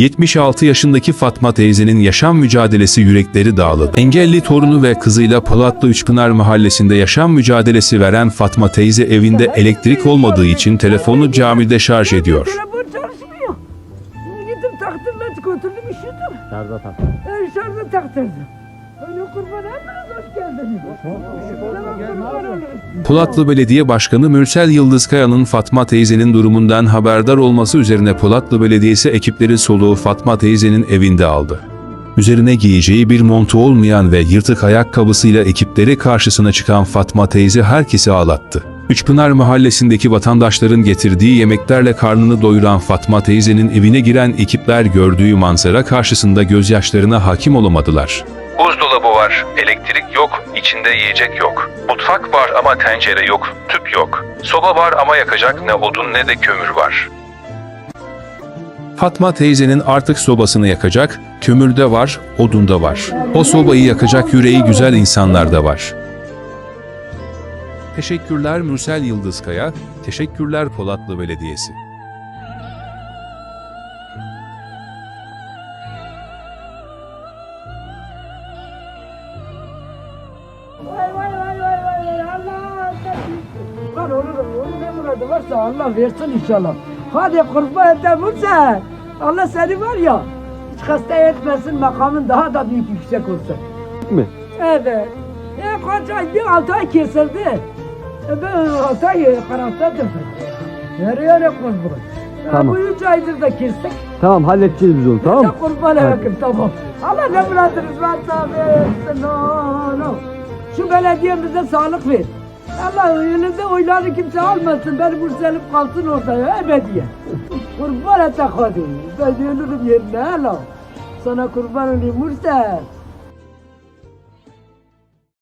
76 yaşındaki Fatma teyzenin yaşam mücadelesi yürekleri dağladı. Engelli torunu ve kızıyla Polatlı Üçpınar mahallesinde yaşam mücadelesi veren Fatma teyze evinde elektrik olmadığı için telefonu camide şarj ediyor. Telefon çalışmıyor. Gittim taktırla götürdüm üşüdüm. Şarja tak. Ben şarjı taktırdım. Öyle kurban hemen hoş geldiniz. Tamam kurban olurum. Polatlı Belediye Başkanı Mürsel Yıldızkaya'nın Fatma teyzenin durumundan haberdar olması üzerine Polatlı Belediyesi ekipleri soluğu Fatma teyzenin evinde aldı. Üzerine giyeceği bir montu olmayan ve yırtık ayakkabısıyla ekipleri karşısına çıkan Fatma teyze herkesi ağlattı. Üçpınar mahallesindeki vatandaşların getirdiği yemeklerle karnını doyuran Fatma teyzenin evine giren ekipler gördüğü manzara karşısında gözyaşlarına hakim olamadılar. Buzdolabı var, elektrik yok, içinde yiyecek yok. Mutfak var ama tencere yok, tüp yok. Soba var ama yakacak ne odun ne de kömür var. Fatma teyzenin artık sobasını yakacak, kömür de var, odun da var. O sobayı yakacak yüreği güzel insanlar da var. Teşekkürler Mürsel Yıldızkaya, teşekkürler Polatlı Belediyesi. Vay vay vay vay vay vay Allah Var olurum onun ne muradı varsa Allah versin inşallah. Hadi kurban edem sen. Allah seni var ya hiç hasta etmesin makamın daha da büyük yüksek olsun. mi? Evet. E ay bir altı ay kesildi. Ben altı ay karantadım. Nereye ne kurban? Tamam. Bu üç aydır da kestik. Tamam halledeceğiz biz onu tamam mı? kurban yakın tamam. Allah ne muradınız varsa versin. No, no. Şu belediyemize sağlık ver. Allah önünde oyları kimse almasın. Beni burselip kalsın orada ya ebediye. kurban et hadi. Ben ölürüm yerine hala. Sana kurban olayım Mursel.